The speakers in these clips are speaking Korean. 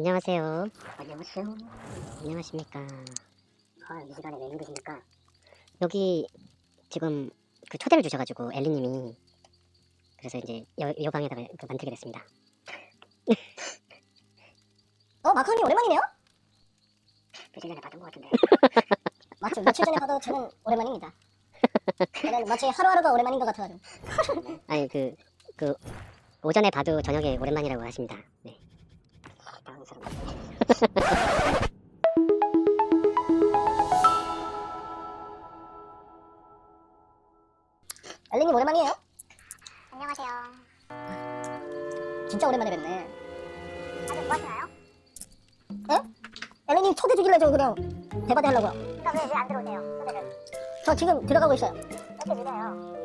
안녕하세요. 안녕하세요. 안녕하십니까. 아, 이 시간에 왜 힘드십니까? 여기 지금 그 초대를 주셔가지고 엘리님이 그래서 이제 여, 여 방에다가 그 만들게 됐습니다. 어, 마크로님 오랜만이네요? 며칠 전에 받은 것 같은데. 맞죠. 며칠 전에 봐도 저는 오랜만입니다. 저는 마치 하루하루가 오랜만인 것 같아가지고. 아니 그 그 오전에 봐도 저녁에 오랜만이라고 하십니다. 네. 당황스럽네. 엘리님 오랜만이에요? 안녕하세요. 진짜 오랜만에 뵙네. 다들 뭐 하시나요? 엘리님 초대 주길래 저 그냥 대바대 하려고요. 그러니까 왜, 왜 안 들어오세요? 초대를. 저 지금 들어가고 있어요. 왜 이렇게 늦어요?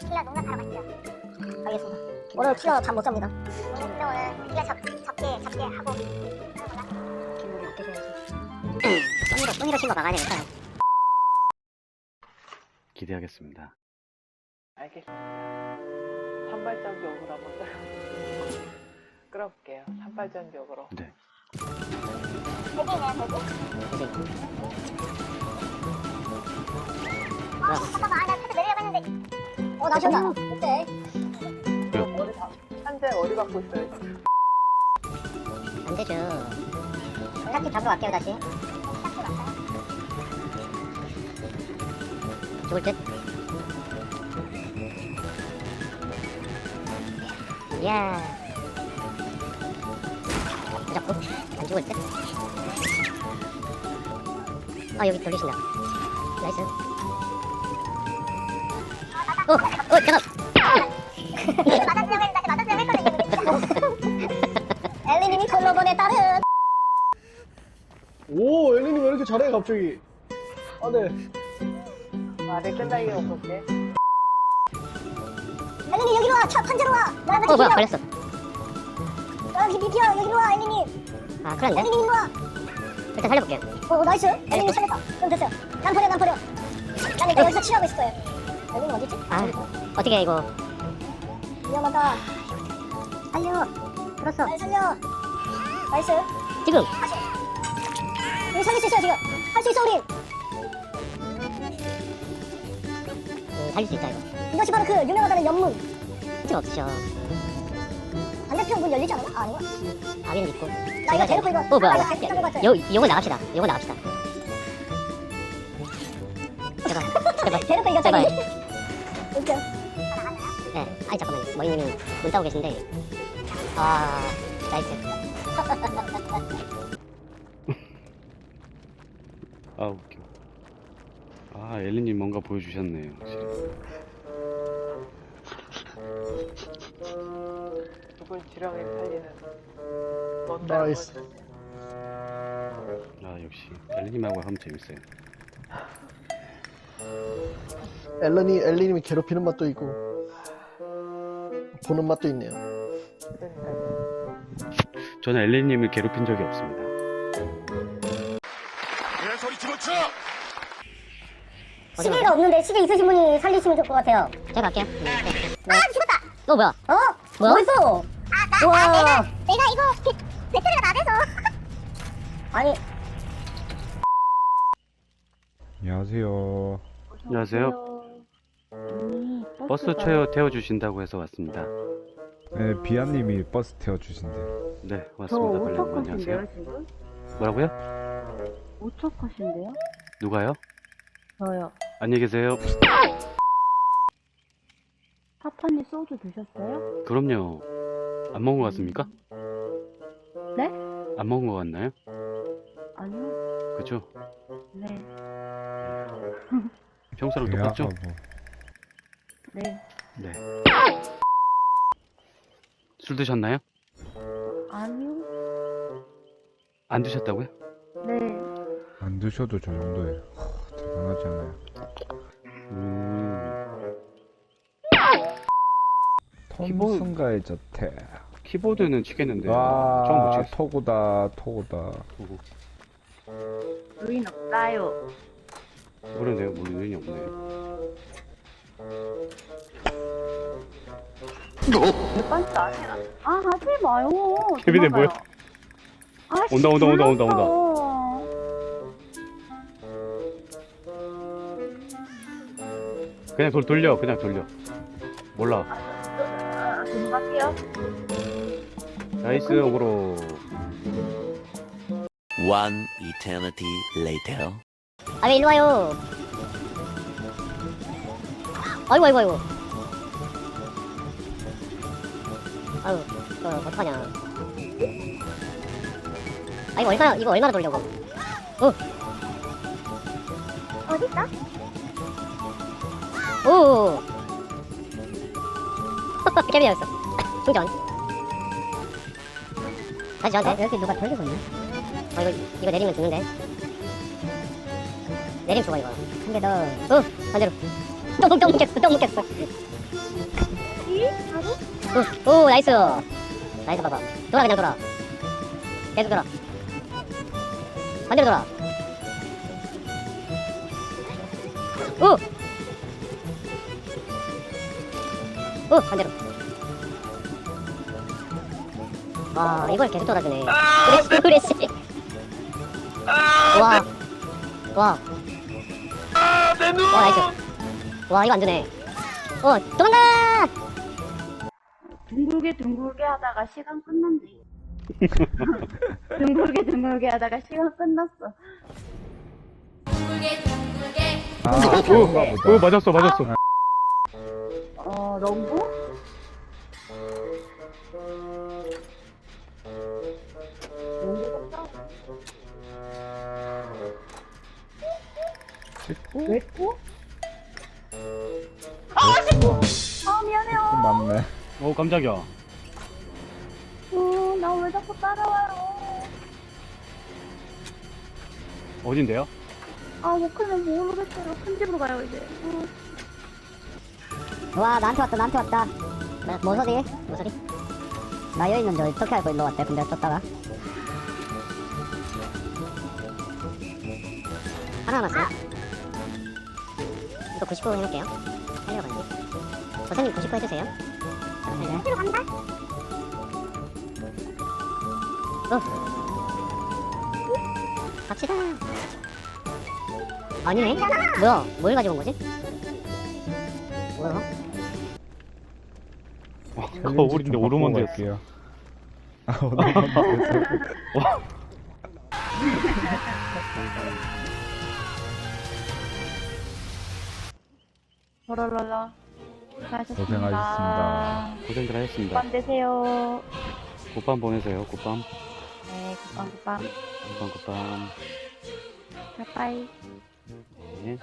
신라 농락하러 가시죠. 알겠습니다. 오늘 키가 잠 못 잡니다. 오늘 오늘 티가 똥이로 친거 막아야 되니까. 기대하겠습니다. 알겠습니다. 산발전격으로 한번 끌어- 끌어볼게요. 산발전격으로. 네. 대기네요, 대기. 어, 잠깐만. 아, 나 차도 내리려고 했는데. 어, 나오셨다. 어때? 머리 다, 한대 머리 받고 있어요. 지금. 안 되죠. 정상팀 잡으러 갈게요, 다시. 죽을 듯. 이야. 무섭고 안 죽을 듯. 아 여기 돌리신다. 나이스. 어, 어 잠깐. 했는데, 맞았으려고 했거든요. 엘리님이 콜로본에 따른. 오, 엘리님 왜 이렇게 잘해, 갑자기? 아, 네. 말이 끝나기가 없었게. 엘리님 여기로 와. 차 판자로 와. 어 뭐야 비벼. 걸렸어. 같이 비벼. 여기로 와, 엘리님. 아 큰일 났네. 엘리님 일로 와. 일단 살려볼게요. 어, 나이스. 엘리님 살렸다. 그럼 됐어요. 난 버려, 난 버려. 난 일단 여기서 치료하고 있을 거예요. 엘리님 어디지? 아 어떻게 이거 위험하다. 살려. 들었어. 날 살려. 나이스. 지금. 우리 살릴 수 있어요, 지금. 할 수 있어, 우린. 살릴 수 있다 이거. 이것이 바로 그 유명하다는 연문. 지금 없으셔. 반대편 문 열리지 않았나? 아, 아닌가? 아위는 있고. 나 이거 대놓고 이거. 어 뭐야? 아, 이거 잘못 것 같아. 요 요거 나갑시다. 요거 나갑시다. 제발 제발. 대놓고 이거 제발. 웃겨. 네. 아니 잠깐만요. 머리님이 문 따고 계신데. 아 나이스. 아 웃겨. 아 엘리님 뭔가 보여주셨네요. 확실히. 죽은 지렁이 살리는. 뭔 나이스. 다른 거지? 아 역시 엘리님하고 하면 재밌어요. 엘런이, 엘리님이 괴롭히는 맛도 있고, 보는 맛도 있네요. 그러니까요. 저는 엘리님을 괴롭힌 적이 없습니다. 시계가 없는데 시계 있으신 분이 살리시면 좋을 것 같아요. 제가 갈게요. 네. 네. 아, 죽었다. 어 뭐야? 어? 뭐야? 뭐 있어? 아, 나, 우와. 아, 내가, 내가 이거 배, 배터리가 나대서. 아니, 안녕하세요. 안녕하세요. 버스 태워 태워 주신다고 해서 왔습니다. 네, 비아님이 버스 태워주신대요. 네 왔습니다. 빨리 안녕하세요. 지금? 뭐라고요? 오척하신데요? 누가요? 저요. 안녕히 계세요. 파파님 소주 드셨어요? 그럼요. 안 먹은 거 같습니까? 네? 안 먹은 거 같나요? 아니요. 그죠? 네. 평소랑 똑같죠? 예약하고. 네. 네. 술 드셨나요? 아니요. 안 드셨다고요? 네. 안 드셔도 저 정도예요. 하, 대단하지 않아요. 톰슨가의 저택. 키보드는 치겠는데 처음 못 와, 치겠어. 토고다, 토고다. 루인. 뭐 요인이 없네요. 몇 번째 아세요? 아, 하지 마요. 케빈이. 뭐야? 아, 씨, 온다, 온다, 온다, 온다, 온다. 그냥 돌 돌려 그냥 돌려 몰라 아, 금방게요. 나이스 오브로 One eternity later. 아 왜 일로 와요? 아이고 아이고 아이고. 아유 이거 어떡하냐. 아 이거 얼마나 이거 얼마나 돌려고? 어디 있어? 오. 깨비였어. 충전. 다시 저한테. 여기 누가 돌리고 있네. 어 이거 이거 내리면 죽는데. 내리면 죽어 이거. 한 개 더. 어 반대로. 똥똥 묻겠어. 똥 묻겠어. 오, 오 나이스. 나이스 봐봐. 돌아 그냥 돌아. 계속 돌아. 반대로 돌아. 오. 오 반대로. 와 이걸 계속 돌아주네. 그래 그래시. 와. 와. 와 나이스. 와 이거 안 되네. 어 도망가. 둥글게 둥글게 하다가 시간 끝났네. 둥글게 둥글게 하다가 시간 끝났어. 아, 오, 그런가 오 보다. 맞았어 맞았어 어, 럼보? 왜코? 아, 씻고! 아, 미안해요. 맞네. 오 깜짝이야 어, 나왜 자꾸 따라와요? 어딘데요? 아, 못 크면 모르겠어요. 큰 집으로 가요, 이제. 어. 와 나한테 왔다 나한테 왔다 뭐 소리? 뭐 소리? 나 여기 있는 줄 어떻게 알고 일로 왔대 근데 떴다가 하나 남았어요. 이거 99 해놓을게요. 살려고 하는데. 선생님 99 해주세요. 네. 뒤로 간다. 갑시다. 아니네? 뭐야? 뭘 가지고 온 거지? 뭐야? 와, 거울인데 좀 오르몬드였어 바꾸고 갈게요. 아, 오르몬드였어. 수고하셨습니다. 고생하셨습니다. 고생들 하셨습니다 굿밤 되세요. 굿밤 보내세요 굿밤 네, 굿밤, 굿밤. 굿밤 굿밤 바이바이. 네.